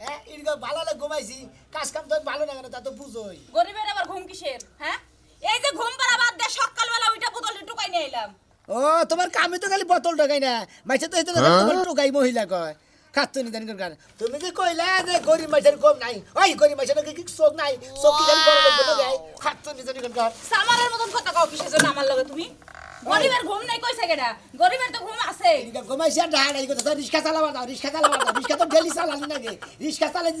হ্যাঁ এরকম ভালো ঘুমাইছি কাজ কাম তো ভালো লাগে না তা তো বুঝোই। গরিবের আবার ঘুম কিসের হ্যাঁ? এই যে ঘুম পাড়া বাদ দিয়ে সকালবেলা ওইটা বোতলটা টুকাই নিয়ে এলাম ও তোমার কামে তো খালি বোতল ঢোকাই না মাইছে তো তোমার টোকাই মহিলা কয়। খাচ্ছ নি জানি কারণ তুমি যে কইলা যে গরিব মাইছের কম নাই? ওই গরিব মাইছের কি চোখ নাই? চোখ কি খালি বড় লোক বলে যায় খাচ্ছ নি জানি কারণ সামারের মতন কথা কও কিসের জন্য আমার লগে তুমি? গরিবের ঘুম নাই কইছে কেডা? গরিবের তো ঘুম আছে। ঘুমাইছি আর রিক্সা চালাবা দাও রিক্সা চালাবা দাও রিক্সা তো ডেলি চালালি নাকি? রিক্সা চালাই তো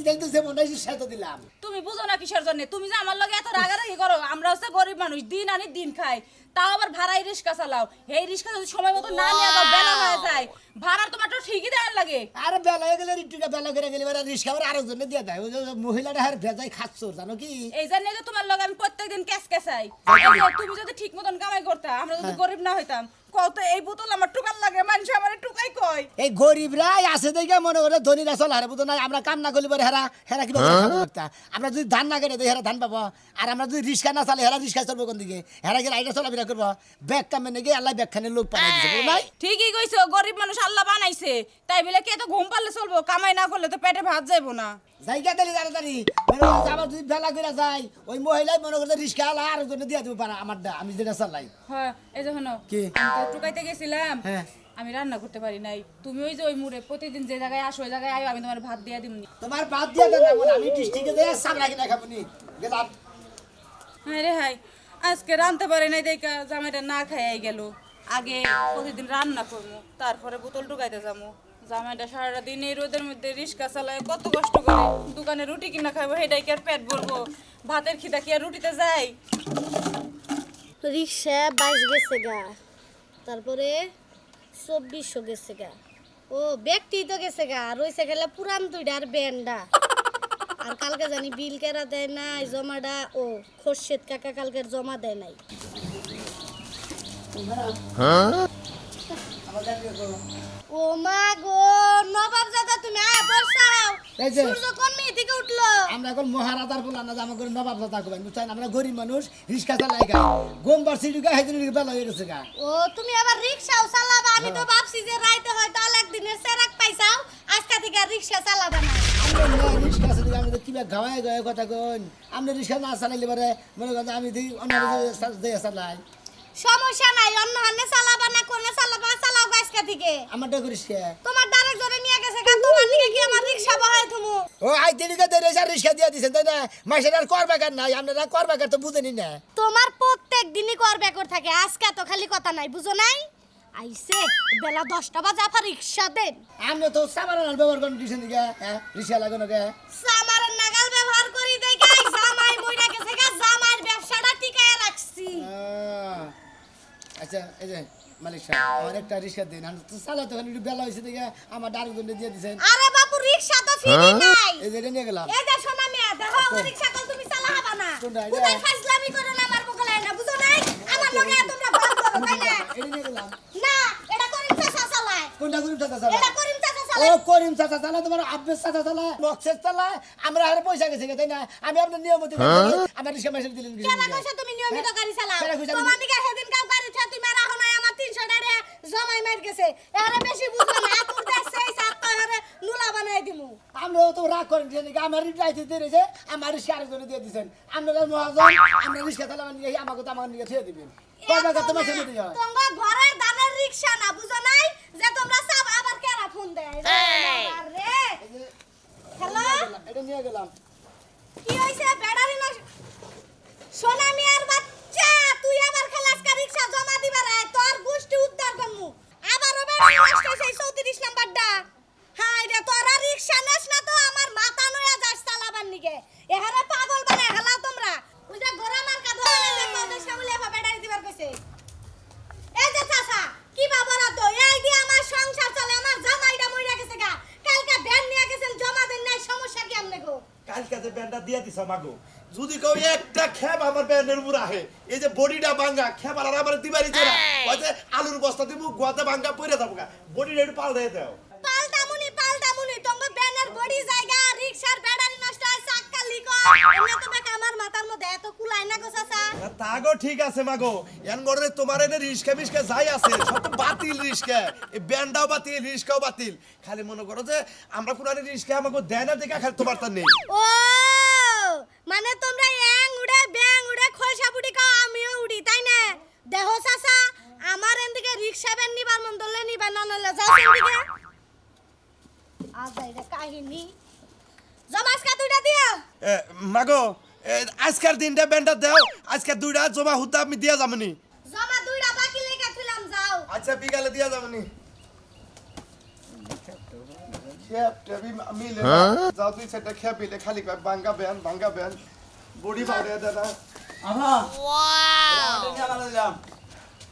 রিক্সা তো দিলাম। তুমি বুঝো না কিসের জন্য? তুমি যে আমার লগে এত রাগারাগি করো আমরা হচ্ছে গরিব মানুষ দিন আনি দিন খাই। তাও আবার ভাড়াই রিক্সা চালাও। এই রিক্সা যদি সময় মতো না নিয়ে যাও বেলা হয়ে যায় ভাড়ার তোমার তো ঠিকই দেওয়ার লাগে। আরে বেলা হয়ে গেলে রিটুকা বেলা করে গেলে এবার রিক্সা আবার আরেকজনে দিয়ে দেয়। ওই মহিলাটা হার ভেজাই খাচ্ছ জানো কি? এই জন্য তোমার লগে আমি প্রত্যেকদিন ক্যাশ ক্যাশাই তুমি যদি ঠিক মতন কামাই করতা আমরা যদি গরিব না হইতাম। কত এই বোতল আমার টুকার লাগে মানুষ আমার টুকাই কয়। এই গরিবরাই আছে দেখে মনে করে ধনীরা চল হারে আমরা কাম না করলে পরে হেরা হেরা কীভাবে আমরা যদি ধান না কেটে দিই হেরা ধান পাবো। আর আমরা যদি রিক্সা না চালে হেরা রিক্সা চলবো কোন দিকে? হেরা গেলে আইটা চলাফেরা করব? ব্যাগ কামে নাকি আল্লাহ ব্যাগ খানে লোক পাঠাই নাই? ঠিকই কইছো গরিব মানুষ আল্লাহ বানাইছে। তাই বলে কে তো ঘুম পারলে চলবো? কামাই না করলে তো পেটে ভাত যাইবো না। জায়গা দিলি তাড়াতাড়ি। আবার যদি বেলা করে যায় ওই মহিলাই মনে করছে রিক্সা আলা আর জন্য দিয়ে দেবো পারা আমার আমি যেটা চালাই। হ্যাঁ এই যে কি? টুকাইতে গেছিলাম হ্যাঁ। আমি রান্না করতে পারি নাই। তুমি ওই যে ওই মুড়ে প্রতিদিন যে জায়গায় আসো ওই জায়গায় আয়ো আমি তোমার ভাত দিয়ে দিমনি। তোমার বাদ দিয়ে দেন আমি ডিস্ট্রিক্টে দিয়ে সামলা কিনা খাব নি গেলাম। হ্যাঁ রে হাই আজকে রানতে পারি নাই দেখা জামাইটা না খাইয়াই গেল। আগে প্রতিদিন রান্না করব তারপরে বোতল ঢুকাইতে যাব জামাইটা সারাটা দিন এই রোদের মধ্যে রিক্সা চালায় কত কষ্ট করে। দোকানে রুটি কিনা খাব সেটাই কি আর পেট ভরবো? ভাতের খিদা কি আর রুটিতে যায়? রিক্সা বাইশ গেছে গা তারপরে চব্বিশশো গেছে গা। ও ব্যক্তি তো গেছে গা রয়েছে গেলে পুরান দুইটা আর ব্যান্ডা। আর কালকে জানি বিল কেরা দেয় নাই জমাটা ও খোরশেদ কাকা কালকের জমা দেয় নাই। ও মা গো নবাব দাদা তুমি আয় বসাও সূর্য কোন মেয়ে থেকে উঠল? আমরা এখন মহারাজার বলা না আমার করে নবাব দাদা বুঝছেন? আমরা গরিব মানুষ রিক্সা চালাই গা। গোমবার সিটি গা হেদিন বেলা হয়ে গেছে গা। ও তুমি আবার রিক্সাও চালাবা। আমি তো ভাবছি যে রাইতে হয়তো আর একদিনের সেরাক পাইছাও। আজকা থেকে রিক্সা চালাবা না। আমরা রিক্সা আছে আমি তো কিবা গাওয়ায় গায়ে কথা কন আপনি রিক্সা না চালাইলে পারে মনে করেন আমি অন্য চালাই। সমস্যা নাই অন্য হানে চালাবা না কোনে চালাবা চালাও আজকা থেকে আমারটা করিস কে? তোমার ডাইরেক্ট জোরে নিয়ে গেছে গা তোমার দিকে কি আমার রিক্সা বহায় তুমি ও আই দিলিকে দেরে যা রিক্সা দিয়ে দিছেন তাই না? মাসের আর কর বেকার নাই আপনারা কর বেকার তো বুঝেনি না। তোমার প্রত্যেক দিনই করবে কর থাকে আজকে তো খালি কথা নাই বুঝো নাই? আইছে বেলা দশটা বাজে আবার রিক্সা দেন। আপনি তো সাবানার ব্যবহার করেন দিছেন দিকে হ্যাঁ? রিক্সা লাগানো কে? সামার নাগাল ব্যবহার করি দেখে জামাই মইরা গেছে গা ব্যবসাটা টিকায় রাখছি। আচ্ছা এই যে মালিক সাহেব আমার একটা রিক্সা দিন। আমি তো চালাতে ওখানে একটু বেলা হয়েছে দেখে আমার ডাক জন্য দিয়ে দিছেন। আরে বাপু রিক্সা তো ফ্রি নাই। এই যে এটা নিয়ে গেলাম। এই যে শোনা মেয়ে দেখো আমার রিক্সা কল তুমি চালা হবা না কোথায় ফাজলামি করো না আমার বকলে না বুঝো নাই? আমার লগে তোমরা ভাগ করো তাই না? এটা নিয়ে গেলাম। না এটা করিম চাচা চালায়। কোনটা করিম চাচা চালা এটা করিম চাচা ও করিম চাচা চালা তোমার আব্বেস চাচা চালা নকশের চালা আমরা আর পয়সা গেছে তাই না? আমি আপনার নিয়মিত আমার রিক্সা মেসেজ দিলেন কেন কইছো তুমি নিয়মিত গাড়ি চালাও। তোমার দিকে সেদিন কাউ গাড়ি ছা তুমি আর এখন আমার 300 টাকা জমাই মার গেছে। এখানে বেশি বুঝবা না আতুর দেশ সেই সাত টাকারে নুলা বানাই দিমু। আমরাও তো রাগ করেন যে নাকি আমার রিক্সা দিয়েছে আমার রিক্সা আরেকজনে দিয়ে দিয়েছেন। আপনারা মহাজন আমরা রিক্সা চালাবার নিয়ে আমাকে তো আমার নিয়ে ছেড়ে দিবেন। কয়টা কত মাসে মধ্যে হয়? তোমার ঘরের দানের রিকশা না বুঝো নাই? যে তোমরা সব আবার কেরা ফোন দেয়? আরে হ্যালো? এটা নিয়ে গেলাম। কি হইছে ব্যাটারি না সোনা মিয়ার বাচ্চা তুই আবার খেলাস কা জমা দিবার তোর গোষ্ঠী উদ্ধার করমু। আবারও ব্যাটারি নষ্ট হইছে 34 নাম্বারটা। হাই রে, তোরা রিকশা নাস না তো, আমার মাথা নয়া চালাবার নিকে এহারে এই যে চাচা, কি বাবরা তো এই দিয়ে আমার সংসার চলে, আমার জামাইটা মইরা গেছে গা। কালকে ভ্যান নিয়ে গেছেন, জমা দেন নাই, সমস্যা কি আমনে কালকে দিয়ে দিছ মাগো যদি কেউ একটা খেপ আমার ব্যান্ডের উপর আহে এই যে বডিটা ভাঙ্গা খেপ আর আমার দিবারি চড়া ওই যে আলুর বস্তা দিব গোয়াতে ভাঙ্গা পড়ে যাব গা। বডিটা একটু পাল্টে দাও। পাল্টামুনি পাল্টামুনি তোমার ব্যানার বডি জায়গা রিকশার ব্যাটারি নষ্ট হয় চাক্কা লিক এমনি তো বেকা আমার মাথার মধ্যে এত কুলাই না গো চাচা? তাগো ঠিক আছে মাগো এন গরে তোমার এনে রিস্কা মিস্কা যাই আছে সব বাতিল রিস্কা এই ব্যান্ডাও বাতিল রিস্কাও বাতিল। খালি মনে করো যে আমরা পুরানি রিস্কা আমাকে দেয় না দেখা খালি তোমার তা নেই। ও মানে তোমরা ইয়াং উড়ে ব্যাং উড়ে খোলসা বুড়ি খাও আমিও উড়ি তাই না দেহ চাচা আমার এদিকে নিবার মন দলে নিবার না নলে যাও এদিকে আজ এটা কাহিনী। জমাসকা দুইটা দিও। এ, মাগো আজকের দিনটা ব্যান্ডটা দাও আজকে দুইটা জমা হুতা আমি দিয়া যাবনি জমা দুইটা বাকি লেখা তুলাম যাও। আচ্ছা বিকালে দিয়া যাবনি খেপ টেবি মিলে না। যাও তুই সেটা খালি কয় বাঙ্গা ব্যান বাঙ্গা ব্যান বুড়ি বাড়িয়ে দে না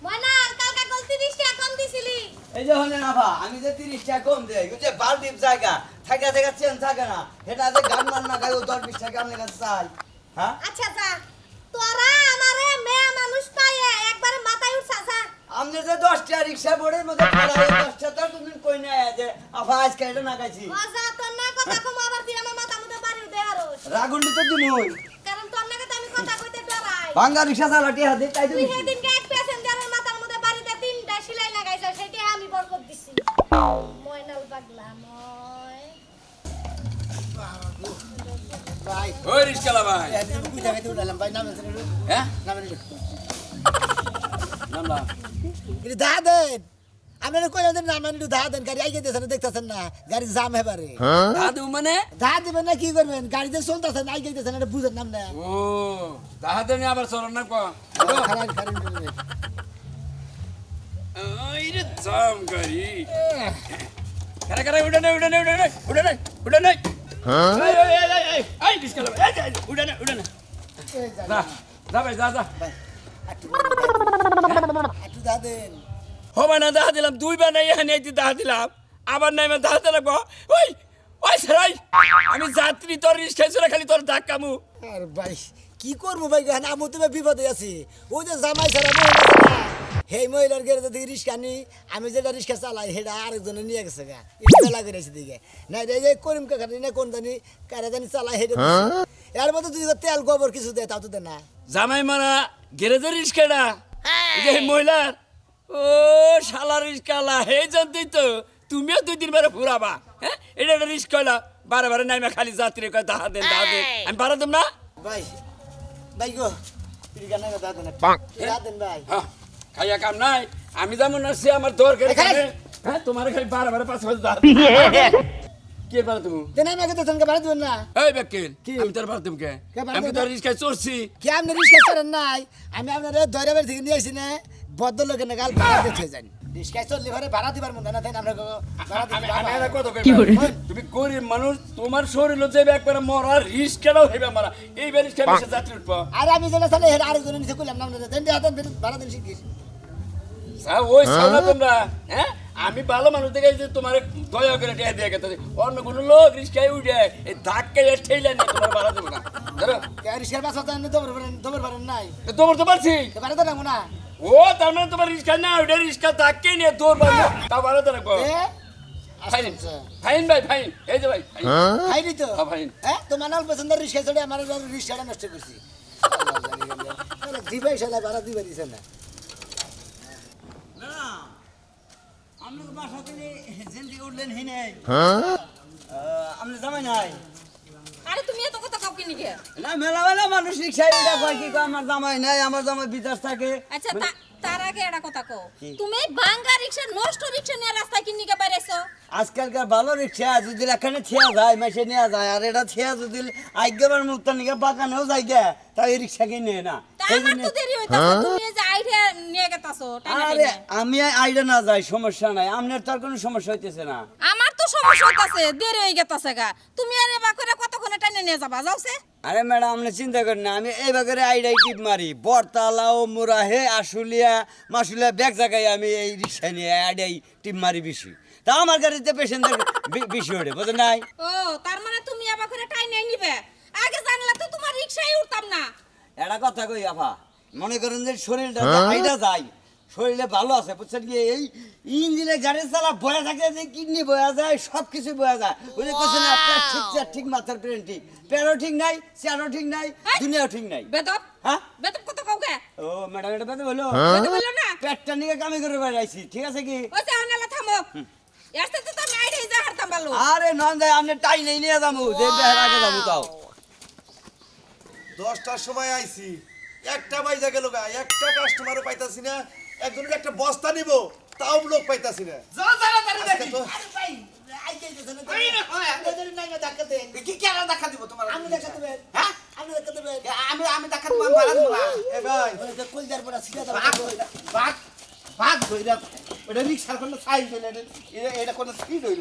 মনার কালকে কল 30 টাকা কম দিছিলি। এই যে হলে আভা আমি যে তিরিশ টাকা কম দেয় বুঝছে বালতির জায়গা থাকা থাকা চেন থাকে না এটা যে গান মান না ও দশ বিশ টাকা আপনার কাছে চাই। হ্যাঁ? আচ্ছা যা। তোরা আমারে মেয়ে মানুষ পাইয়ে একবারে মাথায় উঠছা যা। আপনি যে দশটা রিক্সা বোর্ডের মধ্যে খেলা দশটা তো তুমি কই না যে আভা আজকে এটা না খাইছি মজা তোর না কথা কম আবার তুই আমার মাথা মুদে বাড়ি দে আরও রাগুন্ডি তো দিমই কারণ তোর নাকি তো আমি কথা কইতে ডরাই। ভাঙ্গা রিক্সা চালাটি হাতে তাই তুমি সেদিনকে ময়নাল পাগলা ময় ভাই ওই রিস্কালা ভাই বুঝা খাইতে উঠালাম ভাই নামেন হ্যাঁ নামেন নামলাম কিন্তু দা দেন আপনারা কই আমাদের নামেন একটু দা দেন গাড়ি আইগে দিয়েছেন দেখতেছেন না গাড়ি জাম হেবারে দাদু মানে দা দিবেন না কি করবেন গাড়িতে চলতেছেন আইগে দিয়েছেন এটা বুঝেন নাম না ও দাহাতে নিয়ে আবার চলন না কো খারাপ খারাপ নাই এই এই এই এই এই এই রিস্কালা ভাই এই, এই, উড়ে নাই উড়ে নাই যা যা ভাই যা যা একটু দা দেন হবে না দাহা দিলাম দুইবার নাই এখানে এই দাহা দিলাম আবার নাই মানে দাহাতে লাগবো ওই ওই সারাই আমি যাত্রী তোর রিস্কায় চলে খালি তোর ধাক্কামু আর ভাই কি করব ভাই গান আমি তো বিপদে আছি। ওই যে জামাই ছাড়া মহিলা সেই মহিলার গেলে দিকে রিক্সা নি আমি যেটা রিক্সা চালাই সেটা আরেকজনে নিয়ে গেছে গা। রিক্সা লাগিয়ে দিকে। না এই যে করিম কাকানি না কোন জানি কারা জানি চালাই সেটা দিছে। এর মধ্যে যদি তেল গোবর কিছু দেয় তাও তো দেয় না। জামাই মারা গ্যারেজের রিস্কাটা এই যে এই মহিলার ও শালা রিস্কালা হে জানতেই তো তুমিও দুই দিন বারে ফুরাবা হ্যাঁ? এটা একটা রিস্ক কইলা বারে বারে নাইমা খালি যাত্রী কয় দাহা দেন দাহা দেন। আমি পারা দেব না? ভাই খাইয়া কাম নাই আমি যেমন আছি আমার দরকার হ্যাঁ তোমার খালি বারে বারে পাঁচ পাঁচ দাহা কে পারে তুমি দেন আমি আগে দেন বাড়ি দেবেন না এই বেকিল কি? আমি তোর পারতাম কে কে আমি চড়ছি কি আপনি নাই আমি আপনার বাড়ি থেকে নিয়ে আসি না বদ্ধ লোকের গাল ভাড়া দিতে রিক্সায় না না? আমি আমি একটা কথা তুমি গরিব মানুষ তোমার শরীর যাবে একবার মরা রিস্কাটাও হইবে মারা। এই বেরিস্কা বেশি যাত্রী উঠবো আর আমি যেটা তাহলে হের আরেকজনের নিচে করলাম না দেন দিয়ে হাতেন ভাড়া দিন শিখিস ওই সামনে তোমরা হ্যাঁ? আমি ভালো মানুষ দেখে যে তোমার দয়া করে টেয়া দিয়ে গেছে। অন্য কোনো লোক রিস্কায় উঠে এই ধাক্কায় ঠেলে নিয়ে তোমার ভাড়া দেবো না। রিক্সার বাস পারেন নাই। তো তোমার তো পারছি। তো ভাড়া দেন না। ও তার মানে তোমার রিস্কা না ওটা রিস্কা ধাক্কে নিয়ে তোর বাড়ি। তা ভাড়া দেবো এ ফাইন। ফাইন ভাই ফাইন। এই যে ভাই ফাইন। খাইনি তো। হ্যাঁ, ভাই। হ্যাঁ তোমার নাল পছন্দের রিক্সা চড়ে আমার রিক্সাটা নষ্ট করছি। দিবাই সালা ভাড়া দিবা দিছে না। আপনি তো বাসা থেকে জেন্দি উঠলেন হিনে আপনি জামাই নাই। আরে তুমি এত কথা না মেলা মেলা মানুষ রিক্সায় এটা কয় কি কয় আমার জামাই নাই আমার জামাই বিদেশ থাকে। আচ্ছা তার আগে একটা কথা কও। তুমি বাঙ্গা রিক্সা নষ্ট রিক্সা নিয়ে রাস্তায় কিনে কে বাইরেছো আজকালকার ভালো রিক্সা যদি এখানে ছিয়া যায় মেশে নেওয়া যায় আর এটা ছিয়া যদি আজ্ঞাবার মুক্ত নিকে বাগানেও যায় গে তাই রিক্সা কিনে না তা সেই আমার জন্যে- তো দেরি হইতাছে তুমি যে আইডিয়া নিয়ে গেতাছো টাইনা আরে টাইনা। আমি আইডা না যাই সমস্যা নাই আপনার তার কোনো সমস্যা হইতেছে না। আমার তো সমস্যা হইতাছে দেরি হয়ে গেতাছে গা। তুমি আরে বা করে কতক্ষণে টাইনে নিয়ে যাবা যাওছে আরে ম্যাডাম আপনি চিন্তা করেন না আমি এই বাগের আইডাই টিপ মারি। বরতালা ও মুরাহে আশুলিয়া মাসুলিয়া ব্যাগ জায়গায় আমি এই রিক্সা নিয়ে আইডাই টিপ মারি বেশি। তা আমার গাড়িতে পেশেন্টের বেশি ওঠে বুঝলেন নাই? ও তার মানে তুমি আবার করে টাইনে নিবে? আগে জানলে তো তোমার রিক্সায় উঠতাম না। একটা কথা কই আফা মনে করেন যে শরীরটা আইডা যায়। শরীরে ভালো আছে বুঝছেন কি? এই ইঞ্জিনে গাড়ি চালা বয়া থাকে যে কিডনি বয়া যায় সব কিছু বয়া যায়। ওই যে কোথায় না ঠিক চেয়ার ঠিক মাথার পেন ঠিক পেটও ঠিক নাই চেয়ারও ঠিক নাই! দুনিয়াও ঠিক নাই। বেদব হ্যাঁ? বেদব কত কাউকে ও ম্যাডাম এটা পেতে বলো বলতে বলল না? পেটটা নিয়ে কামি করে বেড়াইছি ঠিক আছে কি? ও আনালা থামো। এসতে তো তো নাই রে যা হারতাম ভালো আরে নন যাই আপনি টাই নেই নিয়ে যাব। যে বেহার আগে যাব তাও দশটার সময় আইছি। একটা বাইজা গেল গা একটা কাস্টমারও পাইতাছি না। একজনের একটা বস্তা নিব তাও লোক পাইতাছি না। হ্যাঁ? আমি আমি দেখা দিব ধইরা ওটা রিক্সার কোনো সাইজ হইলে এটা কোনো স্পিড হইল।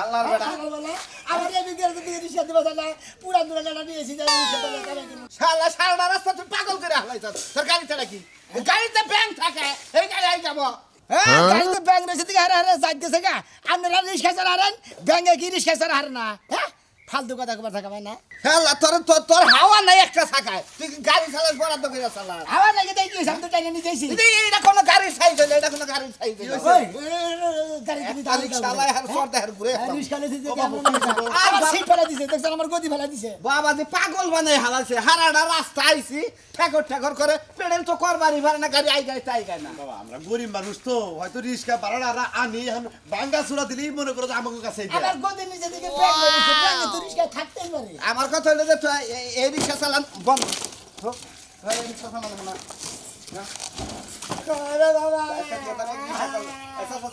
আল্লাহর বেটা। আমার দিকে রিক্সা দিবা দুরা। শালা সারা রাস্তা তুই পাগল করে হালাইছ তোর গাড়িতে নাকি গাড়িতে ব্যাংক থাকে এই গাড়ি আই যাব হ্যাঁ, গাড়িতে ব্যাঙ রয়েছে দিকে হারে হারে যাইতেছে গা। আপনারা রিক্সা চালা হারেন, ব্যাঙে কি রিক্সা চালা হারে না? হ্যাঁ? ফালতু কথা কবার থাকা না শালা তোর তোর তোর হাওয়া নাই একটা চাকায় তুই গাড়ি চালাস বরাদ্দ করে চালাস? নাকি দেখি সামনে টাইনে নিয়ে যাইছি। এটা এটা কোনো গাড়ির সাইজ হইলে এটা কোনো গাড়ির সাইজ হইলে ওই, গাড়ি তুমি রিক্সাওয়ালায় আর দেখার ঘুরে হ্যাঁ? আমার সিট ফেলা দিছে দেখছেন আমার গদি ফেলা দিছে। বাবা যে পাগল বানাই হালাইছে। হারাডা রাস্তা আইছি ঠেকর ঠেকর করে পেডেল তো করবারই পারে না গাড়ি আই গাই তাই গায় না। বাবা আমরা গরিব মানুষ তো হয়তো রিক্সা ভাড়া আনি এখন বাঙ্গা চূড়া দিলেই মনে করো যে আমাকে কাছে আমার গদি নিচে দিকে তো রিক্সা থাকতেই পারে। আমার কথা হলো যে এই- রিক্সা চালান বন্ধ। হোক, ভাই, এই রিক্সা চালানো না। আরে বাবা।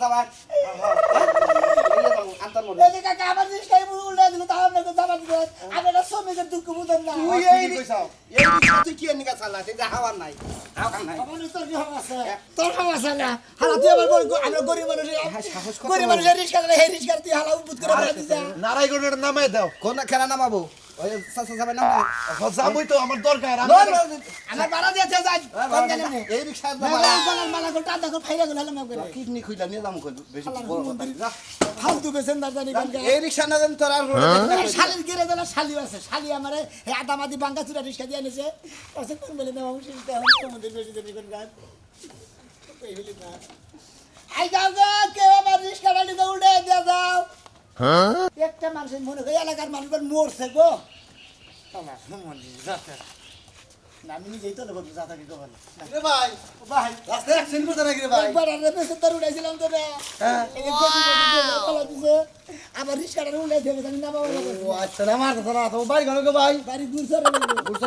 ভাই। এই যে যাব, আনতার মধ্যে। এই যে কাকা আমার রিক্সায় উল্টে দিল তাও আপনাকে জামা দিবেন আপনারা শ্রমিকের দুঃখ বুঝেন না। তুই এই রি- এই রিক্সা তুই কি এর নিগা চালাস? এই যে হাওয়া নাই, হাওয়া নাই। আমার তোর কি সমস্যা তোর সমস্যা না? হালা তুই আমার বড় আমরা গরিব মানুষ গরিব মানুষের রিক্সা চালাই সেই রিক্সা তুই হালা উদ্বুত করে ফেলা দিছা নারায়ণগঞ্জের নামাই দাও। কোন খেলা নামাবো? আমার দরকার আমার- বাড়া দিয়েছে যাই এই রিক্সা কিডনি খুইলা নিয়ে যাব বেশি বড় কথা। ফালতু বেছেন দাদানি এই রিক্সা না জানি তোর আর। শালির গেরে দিলা শালি আছে শালি আমারে হে আদামাদি বাঙ্গা চুরা রিক্সা দিয়ে এনেছে কাছে কোন বলে না আমি আমি তোমাদের বেশি দেরি কোন গান কই হলি না আই যাও গো কেউ আমার রিক্সা গাড়ি তো দিয়ে যাও একটা মানুষের মনে করে এলাকার মানুষজন মরছে গো। না আমি নিজেই তো লোক যা থাকি গো বলে এ ভাই ভাই রাস্তায় অ্যাক্সিডেন্ট করতে নাকি রে ভাই? একবার আর পেছে তার উড়াইছিলাম তো রে। এই যে গদি গদি দিয়ে ফেলা দিছে আমার রিক্সাটা উড়াই দিয়ে গেছে আমি নামাবো ও আচ্ছা না মার কথা তো গো ভাই। বাড়ি দূর সরে গেল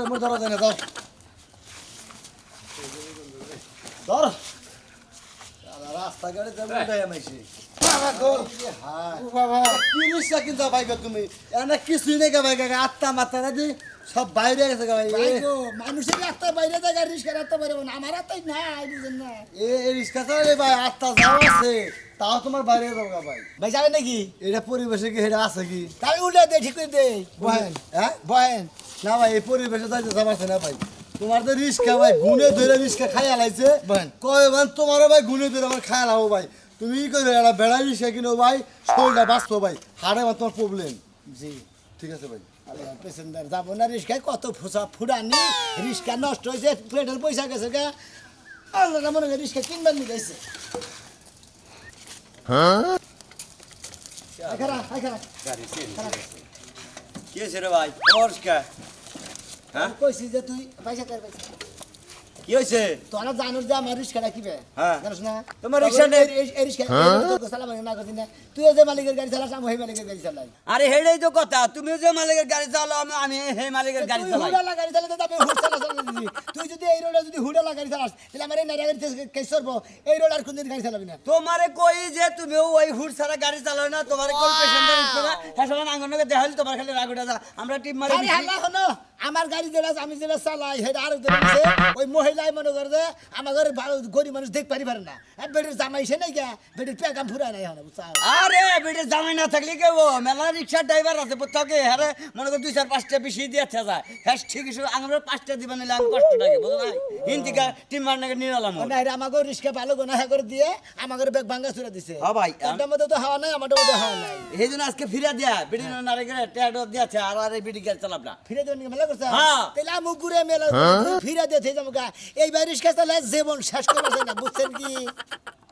মোর ধরা ধর। যাব রিক্সা তুমি? কিছুই নেই গা ভাই গা আত্মা মাথা না দি সব বাইরে গেছে গা ভাই ভাই গো, মানুষের রাস্তা বাইরে জায়গায় রিক্সা রাস্তা বাইরে না আমার রাস্তায় নাই বুঝেন না? এ এই রিক্সা চালালে ভাই আত্মা যাও আছে। তাও তোমার বাইরে গা ভাই। ভাই যাবে নাকি? এটা পরিবেশে কি এটা আছে কি? তাই উল্টে দে ঠিক করে দে। বহেন। হ্যাঁ? বহেন। না ভাই এই পরিবেশে যাইতে যাবাছে না ভাই। তোমার তো রিস্কা ভাই গুনে ধরে রিস্কা খাই আলাইছে কয় তোমারও ভাই গুনে ধরে আমার খাই আলাবো ভাই। তুমি কি করে একটা বেড়া রিস্কা কিনো ভাই? শরীরটা বাঁচতো ভাই। হাড়ে আমার তোমার প্রবলেম জি। ঠিক আছে ভাই। পেসেন্জার যাব না রিক্সায় কত ফুসা ফুডানি রিক্সা নষ্ট হয়েছে পেট্রোল পয়সা গেছে গা। আল্লাহ মনে হয় রিক্সা কিনবার নিয়ে গেছে খারা খারা। কি হয়েছে রে ভাই? হ্যাঁ? কইছি যে তুই পয়সা কর পয়সা? কি হয়েছে? তোরা জানোস যে আমার রিক্সাটা কিবে হ্যাঁ। জানোস না? তোমার রিক্সা নেই। এই- এই- এই রিক্সা সালাম না করছিস না। তুইও যে মালিকের গাড়ি চালাস আমি ওই মালিকের গাড়ি চালাই। আরে হেডেই তো কথা তুমিও যে মালিকের গাড়ি চালাও আমি হে মালিকের গাড়ি তুই চালাই। হুডালা গাড়ি চালাতে আমি হুড চালা চালা তুই যদি এই রোডে যদি হুডালা গাড়ি চালাস তাহলে আমার এই গাড়ি কেস করব এই রোড আর কোনদিন গাড়ি চালাবি না। তোমারে কই যে তুমিও ওই হুড ছাড়া গাড়ি চালাও না তোমারে কোন পেশেন্টার উঠবে না? হ্যাঁ সবাই আঙ্গনকে দেখালি তোমার খালি রাগ যা আমরা টিপ মারি আরে হাল্লা হনো আমার গাড়ি যেটা আমি যেটা চালাই সেটা আরও যেটা আছে মহিলাই মনে করে যে আমার ঘরে ভালো- গরিব মানুষ দেখ পারি পারে না। বেটির জামাইছে নাই গা বেটির পেগাম ফুরায় নাই হনো বুঝছা? আরে বেটে জামাই না থাকলে কে ও মেলা রিক্সার ড্রাইভার আছে প্রত্যেকে হ্যাঁ মনে কর দুই চার পাঁচটা বেশি দিয়ে যায়। হ্যাঁ ঠিক হিসেবে আমরা পাঁচটা দিবা নিলে আমি কষ্ট লাগে বুঝো না হিন্দিকা টিম মার নাকি নিরালাম না রে আমাকে রিস্কা ভালো গোনা হ্যাঁ করে দিয়ে আমাকে বেগ ভাঙ্গা চুরা দিছে। হ্যাঁ ভাই, তার মধ্যে তো হাওয়া নাই আমার মধ্যে হাওয়া নাই। এই জন্য আজকে ফিরে দেয়া বেটি নারে গেলে ট্যাডো দিয়েছে আর আর এই বেটি গাড়ি চালাব না ফিরে দেবেন মেলা করছে? হ্যাঁ। তাহলে আমি ঘুরে মেলা ফিরে দিয়ে যাব গা এইবার রিস্কা চালায় জীবন শেষ করা যায় না বুঝছেন কি?